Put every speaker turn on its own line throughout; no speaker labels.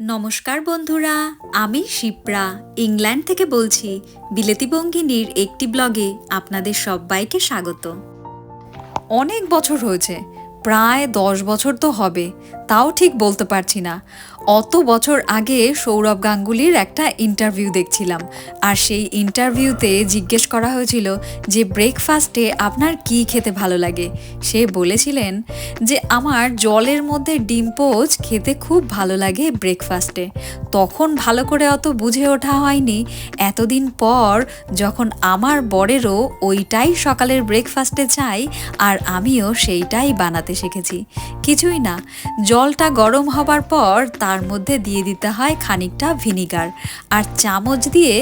নমস্কার বন্ধুরা, আমি শিপ্রা, ইংল্যান্ড থেকে বলছি। বিলেতি বঙ্গিনীর একটি ব্লগে আপনাদের সবাইকে স্বাগত। অনেক বছর হয়েছে, প্রায় দশ বছর তো হবে। তাও ঠিক বলতে পারছি না। অত বছর আগে সৌরভ গাঙ্গুলির একটা ইন্টারভিউ দেখছিলাম। আর সেই ইন্টারভিউতে জিজ্ঞেস করা হয়েছিল যে ব্রেকফাস্টে আপনার কি খেতে ভালো লাগে? সে বলেছিলেন যে, আমার জলের মধ্যে ডিম পোচ খেতে খুব ভালো লাগে ব্রেকফাস্টে তখন ভালো করে অত বুঝে ওঠা হয়নি। এতদিন পর যখন আমার বরেরও ওইটাই সকালের ব্রেকফাস্টে চাই, আর আমিও সেইটাই বানাতে শিখেছি। কিছুই না জলটা গরম হবার পর তার মধ্যে দিয়ে দিতে হয় খানিকটা ভিনিগার আর চামচ দিয়ে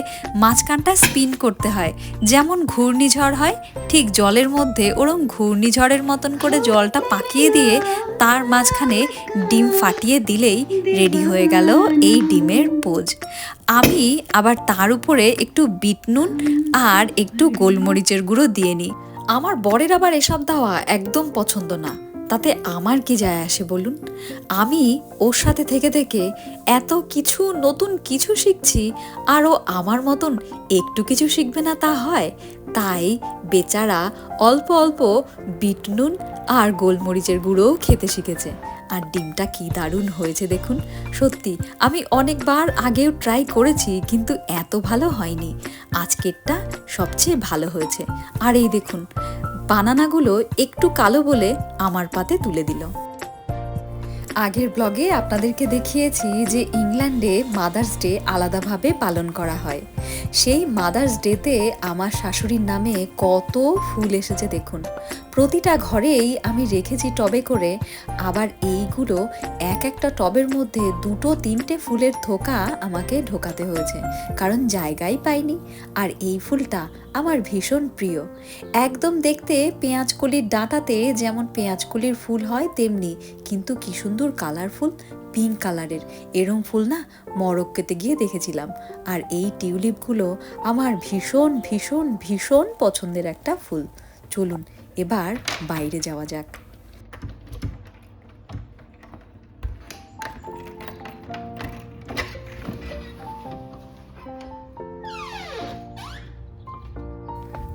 মাঝখানটা স্পিন করতে হয়। যেমন ঘূর্ণিঝড় হয়, ঠিক জলের মধ্যে ওরম ঘূর্ণিঝড়ের মতন করে জলটা পাকিয়ে দিয়ে তার মাঝখানে ডিম ফাটিয়ে দিলেই রেডি হয়ে গেল এই ডিমের পোজ। আমি আবার তার উপরে একটু বিট নুন আর একটু গোলমরিচের গুঁড়ো দিয়ে নিই। আমার বরের আবার এসব দেওয়া একদম পছন্দ না। তাতে আমার কি যায় আসে বলুন? আমি ওর সাথে থেকে থেকে এত কিছু, নতুন কিছু শিখছি আর ও আমার মতন একটু কিছু শিখবে না তা হয়। তাই বেচারা অল্প অল্প বিট নুন আর গোলমরিচের গুঁড়োও খেতে শিখেছে। আর ডিমটা কি দারুণ হয়েছে দেখুন। সত্যি, আমি অনেকবার আগেও ট্রাই করেছি, কিন্তু এত ভালো হয়নি। আজকেরটা সবচেয়ে ভালো হয়েছে। আর এই দেখুন বানানাগুলো একটু কালো বলে আমার পাতে তুলে দিল। আগের ব্লগে আপনাদেরকে দেখিয়েছি যে ইংল্যান্ডে মাদার্স ডে আলাদাভাবে পালন করা হয়। সেই মাদার্স ডেতে আমার শাশুড়ির নামে কত ফুল এসেছে দেখুন। প্রতিটা ঘরেই আমি রেখেছি টবে করে, আবার এইগুলো এক একটা টবের মধ্যে দুটো তিনটে ফুলের থোকা আমাকে ঢোকাতে হয়েছে, কারণ জায়গাই পাইনি। আর এই ফুলটা আমার ভীষণ প্রিয়। একদম দেখতে পেঁয়াজকলির ডাঁটাতে যেমন পেঁয়াজকলির ফুল হয়, তেমনি কিন্তু কি সুন্দর কালারফুল পিঙ্ক কালারের। এরম ফুল না মরক্কেতে গিয়ে দেখেছিলাম। আর এই টিউলিপগুলো আমার ভীষণ ভীষণ ভীষণ পছন্দের একটা ফুল। চলুন এবার বাইরে যাওয়া যাক।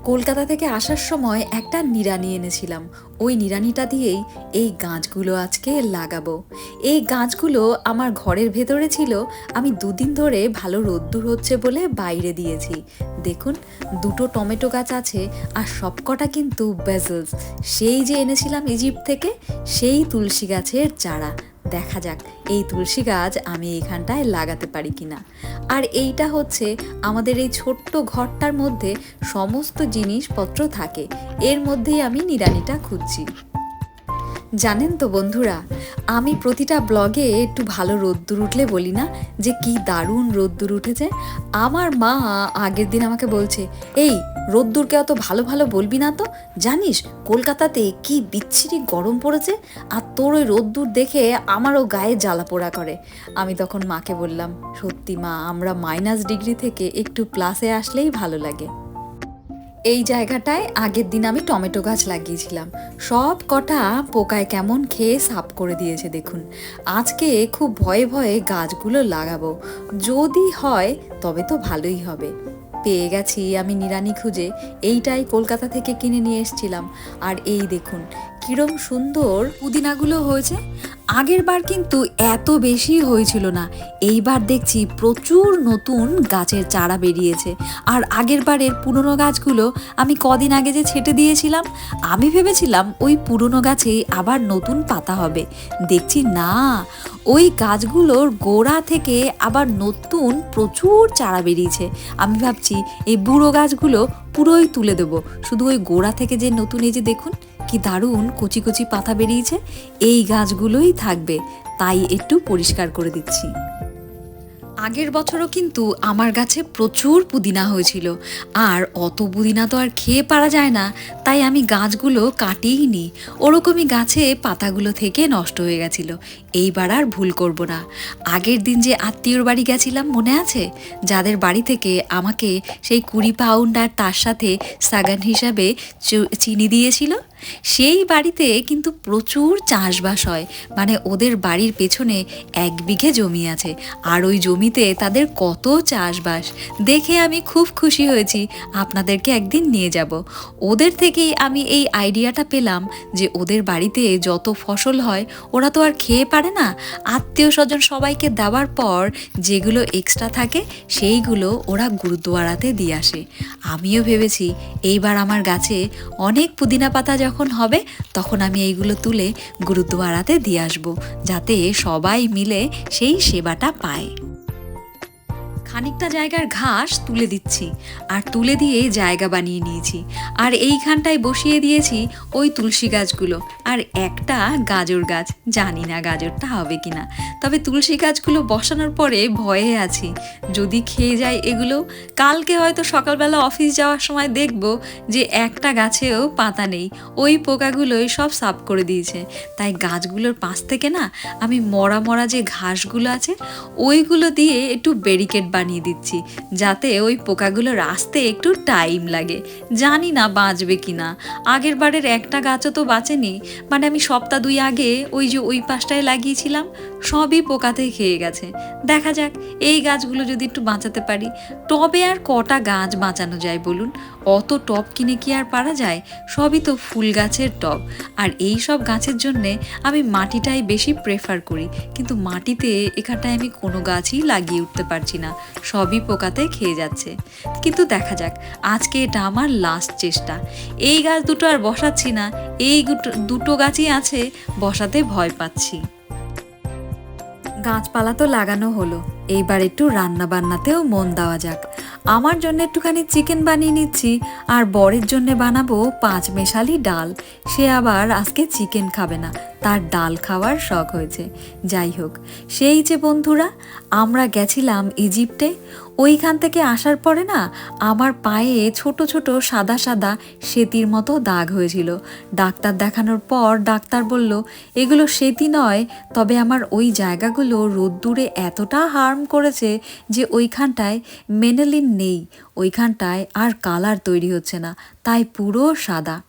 কলকাতা থেকে আসার সময় একটা নিড়ানি এনেছিলাম। ওই নিড়ানিটা দিয়েই এই গাছগুলো আজকে লাগাবো। এই গাছগুলো আমার ঘরের ভেতরে ছিল। আমি দুদিন ধরে ভালো রোদ্দুর হচ্ছে বলে বাইরে দিয়েছি। দেখুন, দুটো টমেটো গাছ আছে আর সবকটা কিন্তু বেজলস সেই যে এনেছিলাম ইজিপ্ট থেকে, সেই তুলসী গাছের চারা। দেখা যাক, এই তুলসী গাছ আমি এখানটায় লাগাতে পারি কিনা। আর এইটা হচ্ছে আমাদের এই ছোট্ট ঘরটার মধ্যে সমস্ত জিনিসপত্র থাকে। এর মধ্যেই আমি নিরানিটা খুঁজছি। জানেন তো বন্ধুরা, আমি প্রতিটা ব্লগে একটু ভালো রোদ্দুর উঠলে বলি না যে কি দারুণ রোদ্দুর উঠেছে। আমার মা আগের দিন আমাকে বলছে, এই, রোদ্দুরকে অত ভালো ভালো বলবি না তো। জানিস, কলকাতাতে কি বিচ্ছিরি গরম পড়েছে আর তোর ওই রোদ্দুর দেখে আমারও গায়ে জ্বালা পোড়া করে। আমি তখন মাকে বললাম, সত্যি মা, আমরা মাইনাস ডিগ্রি থেকে একটু প্লাসে আসলেই ভালো লাগে। এই জায়গাটায় আগের দিন আমি টমেটো গাছ লাগিয়েছিলাম। সব কটা পোকায় কেমন খেয়ে সাফ করে দিয়েছে দেখুন। আজকে খুব ভয়ে ভয়ে গাছগুলো লাগাবো। যদি হয়, তবে তো ভালোই হবে। পেয়ে গেছি আমি নিরানি খুঁজে। এইটাই কলকাতা থেকে কিনে নিয়ে এসছিলাম। আর এই দেখুন কিরম সুন্দর পুদিনাগুলো হয়েছে। আগের বার কিন্তু এত বেশি হয়েছিল না। এইবার দেখছি প্রচুর নতুন গাছের চারা বেরিয়েছে। আর আগের বারের পুরনো গাছগুলো আমি কদিন আগে যে ছেটে দিয়েছিলাম, আমি ভেবেছিলাম ওই পুরনো গাছেই আবার নতুন পাতা হবে। দেখছি না, ওই গাছগুলোর গোড়া থেকে আবার নতুন প্রচুর চারা বেরিয়েছে। আমি ভাবছি এই বুড়ো গাছগুলো পুরোই তুলে দেবো। শুধু ওই গোড়া থেকে যে নতুন, এই যে দেখুন কি দারুণ কচি কচি পাতা বেরিয়েছে এই গাছগুলোই থাকবে তাই একটু পরিষ্কার করে দিচ্ছি। আগের বছরও কিন্তু আমার গাছে প্রচুর পুদিনা হয়েছিল। আর অত পুদিনা তো আর খেয়ে পারা যায় না, তাই আমি গাছগুলো কাটিই নি ওরকমই গাছে পাতাগুলো থেকে নষ্ট হয়ে গেছিল। এইবার আর ভুল করব না। আগের দিন যে আত্মীয়র বাড়ি গেছিলাম, মনে আছে? যাদের বাড়ি থেকে আমাকে সেই কুড়ি পাউন্ড আর তার সাথে সাগান হিসাবে চিনি দিয়েছিল, সেই বাড়িতে কিন্তু প্রচুর চাষবাস হয়। মানে ওদের বাড়ির পেছনে এক বিঘে জমি আছে। আর ওই জমিতে তাদের কত চাষবাস। দেখে আমি খুব খুশি হয়েছি। আপনাদেরকে একদিন নিয়ে যাব। ওদের থেকেই আমি এই আইডিয়াটা পেলাম যে ওদের বাড়িতে যত ফসল হয়, ওরা তো আর খেয়ে পারে না। আত্মীয় স্বজন সবাইকে দেওয়ার পর যেগুলো এক্সট্রা থাকে, সেইগুলো ওরা গুরুদুয়ারাতে দিয়ে আসে। আমিও ভেবেছি, এইবার আমার গাছে অনেক পুদিনা পাতা যখন হবে, তখন আমি এইগুলো তুলে গুরুদুয়ারাতে দিয়ে আসব, যাতে সবাই মিলে সেই সেবাটা পায়। খানিকটা জায়গার ঘাস তুলে দিচ্ছি আর তুলে দিয়ে জায়গা বানিয়ে নিয়েছি। আর এইখানটায় বসিয়ে দিয়েছি ওই তুলসী গাছগুলো। আর একটা গাজর গাছ, জানি না গাজরটা হবে কি না তবে তুলসী গাছগুলো বসানোর পরে ভয়ে আছি। যদি খেয়ে যায় এগুলো, কালকে হয়তো সকালবেলা অফিস যাওয়ার সময় দেখব যে একটা গাছেও পাতা নেই। ওই পোকাগুলোই সব সাফ করে দিয়েছে। তাই গাছগুলোর পাশ থেকে না আমি মরা মরা যে ঘাসগুলো আছে, ওইগুলো দিয়ে একটু ব্যারিকেড বানিয়ে দিচ্ছি, যাতে ওই পোকাগুলোর আসতে একটু টাইম লাগে। জানি না বাঁচবে কি না আগের বারের একটা গাছও তো বাঁচেনি। মানে আমি সপ্তাহ দুই আগে ওই যে ওই পাশটায় লাগিয়েছিলাম, সবই পোকাতে খেয়ে গেছে। দেখা যাক, এই গাছগুলো যদি একটু বাঁচাতে পারি। টবে আর কটা গাছ বাঁচানো যায় বলুন? অত টব কিনে কি আর পারা যায়? সবই তো ফুল গাছের টব। আর এই সব গাছের জন্যে আমি মাটিটাই বেশি প্রেফার করি। কিন্তু মাটিতে এখানটায় আমি কোনো গাছই লাগিয়ে উঠতে পারছি না। সবই পোকাতে খেয়ে যাচ্ছে। কিন্তু দেখা যাক, আজকে এটা আমার লাস্ট চেষ্টা। এই গাছ দুটো আর বসাচ্ছি না, এই দুটো গাছই আছে, বসাতে ভয় পাচ্ছি। গাছপালা তো লাগানো হলো, এইবার একটু রান্না বান্নাতেও মন দেওয়া যাক। আমার জন্য একটুখানি চিকেন বানিয়ে নিচ্ছি, আর বরের জন্য বানাবো পাঁচ মেশালি ডাল। সে আবার আজকে চিকেন খাবে না, তার ডাল খাওয়ার শখ হয়েছে। যাই হোক, সেই যে বন্ধুরা আমরা গেছিলাম ইজিপ্টে। ওইখান থেকে আসার পরে না, আমার পায়ে ছোট ছোট সাদা সাদা সেতির মতো দাগ হয়েছিল। ডাক্তার দেখানোর পর ডাক্তার বলল, এগুলো সেতি নয়, তবে আমার ওই জায়গাগুলো রোদ্দুরে এতটা হার্ম করেছে যে ওইখানটায় মেনেলিন নেই। ওইখানটায় আর কালার তৈরি হচ্ছে না, তাই পুরো সাদা।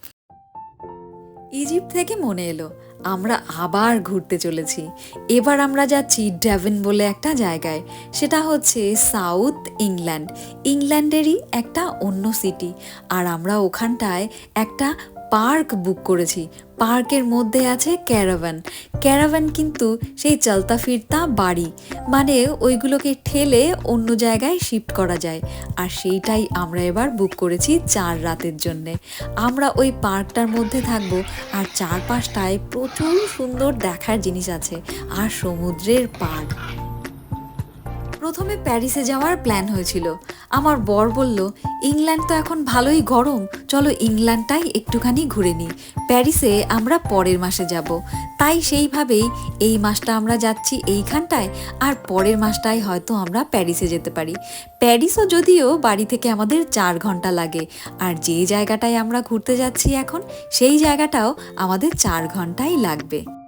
ইজিপ্ট থেকে মনে এলো, আমরা আবার ঘুরতে চলেছি। এবার আমরা যাচ্ছি ড্যাভেন বলে একটা জায়গায়, সেটা হচ্ছে সাউথ ইংল্যান্ড। ইংল্যান্ডেরই একটা অন্য সিটি, আর আমরা ওখানটায় একটা পার্ক বুক করেছি। পার্কের মধ্যে আছে ক্যারাভান। ক্যারাভান কিন্তু সেই চলতা ফিরতা বাড়ি। মানে ওইগুলোকে ঠেলে অন্য জায়গায় শিফট করা যায়। আর সেইটাই আমরা এবার বুক করেছি চার রাতের জন্যে। আমরা ওই পার্কটার মধ্যে থাকব আর চারপাশটায় প্রচুর সুন্দর দেখার জিনিস আছে। আর সমুদ্রের পাড়। প্রথমে প্যারিসে যাওয়ার প্ল্যান হয়েছিল। আমার বর বলল, ইংল্যান্ড তো এখন ভালোই গরম। চলো ইংল্যান্ডটাই একটুখানি ঘুরে নিই। প্যারিসে আমরা পরের মাসে যাব। তাই সেইভাবেই এই মাসটা আমরা যাচ্ছি এইখানটায়, আর পরের মাসটায় হয়তো আমরা প্যারিসে যেতে পারি। প্যারিসও যদিও বাড়ি থেকে আমাদের চার ঘণ্টা লাগে, আর যে জায়গাটায় আমরা ঘুরতে যাচ্ছি এখন, সেই জায়গাটাও আমাদের চার ঘন্টাই লাগবে।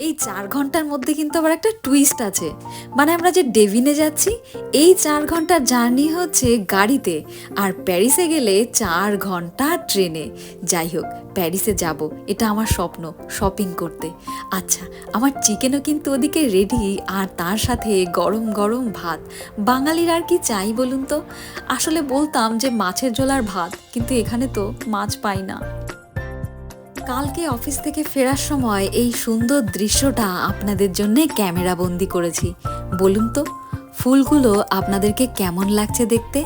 এই চার ঘণ্টার মধ্যে কিন্তু আবার একটা টুইস্ট আছে। মানে আমরা যে ডেভিনে যাচ্ছি, এই চার ঘণ্টার জার্নি হচ্ছে গাড়িতে। আর প্যারিসে গেলে চার ঘণ্টা ট্রেনে। যাই হোক প্যারিসে যাব, এটা আমার স্বপ্ন শপিং করতে। আচ্ছা আমার চিকেনও কিন্তু ওদিকে রেডি আর তার সাথে গরম গরম ভাত। বাঙালির আর কি চাই বলুন তো? আসলে বলতাম যে মাছের ঝোলার ভাত, কিন্তু এখানে তো মাছ পাই না। কালকে অফিস থেকে ফেরার সময় এই সুন্দর দৃশ্যটা আপনাদের জন্য ক্যামেরা বন্দি করেছি। বলুন তো, ফুলগুলো আপনাদেরকে কেমন লাগছে দেখতে?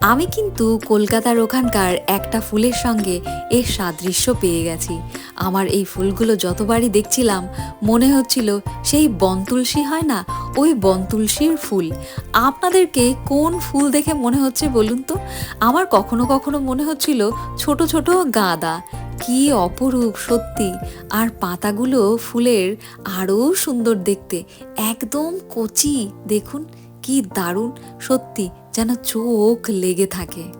আমি কিন্তু কলকাতার ওখানকার একটা ফুলের সঙ্গে এর সাদৃশ্য পেয়ে গেছি। আমার এই ফুলগুলো যতবারই দেখছিলাম, মনে হচ্ছিল সেই বনতুলসী হয় না? ওই বনতুলসীর ফুল। আপনাদেরকে কোন ফুল দেখে মনে হচ্ছে বলুন তো? আমার কখনো কখনো মনে হচ্ছিল ছোট ছোট গাঁদা। কি অপরূপ, সত্যি। আর পাতাগুলো ফুলের আরও সুন্দর দেখতে। একদম কচি, দেখুন, কি দারুণ, সত্যি, যেন চোখ লেগে থাকে।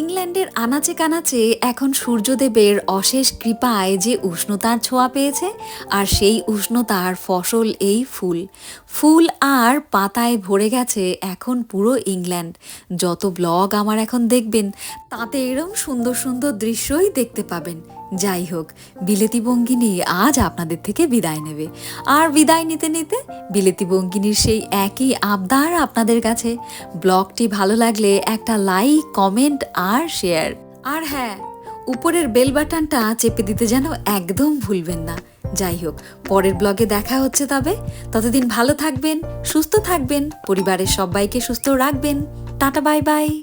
ইংল্যান্ডের আনাচে কানাচে এখন সূর্যদেবের অশেষ কৃপায় যে উষ্ণতার ছোঁয়া পেয়েছে আর সেই উষ্ণতার ফসল এই ফুল। ফুল আর পাতায় ভরে গেছে এখন পুরো ইংল্যান্ড। যত ব্লগ আমার এখন দেখবেন, তাতে এরম সুন্দর সুন্দর দৃশ্যই দেখতে পাবেন। যাই হোক, বিলেতি বঙ্গিনী আজ আপনাদের থেকে বিদায় নেবে। আর বিদায় নিতে নিতে বিলেতি বঙ্গিনীর সেই একই আবদার আপনাদের কাছে। ব্লগটি ভালো লাগলে একটা লাইক, কমেন্ট আর শেয়ার। আর হ্যাঁ উপরের বেল বাটনটা চেপে দিতে যেন একদম ভুলবেন না। যাই হোক, পরের ব্লগে দেখা হচ্ছে তবে। ততদিন ভালো থাকবেন, সুস্থ থাকবেন, পরিবারের সবাইকে সুস্থ রাখবেন। Tata, bye bye.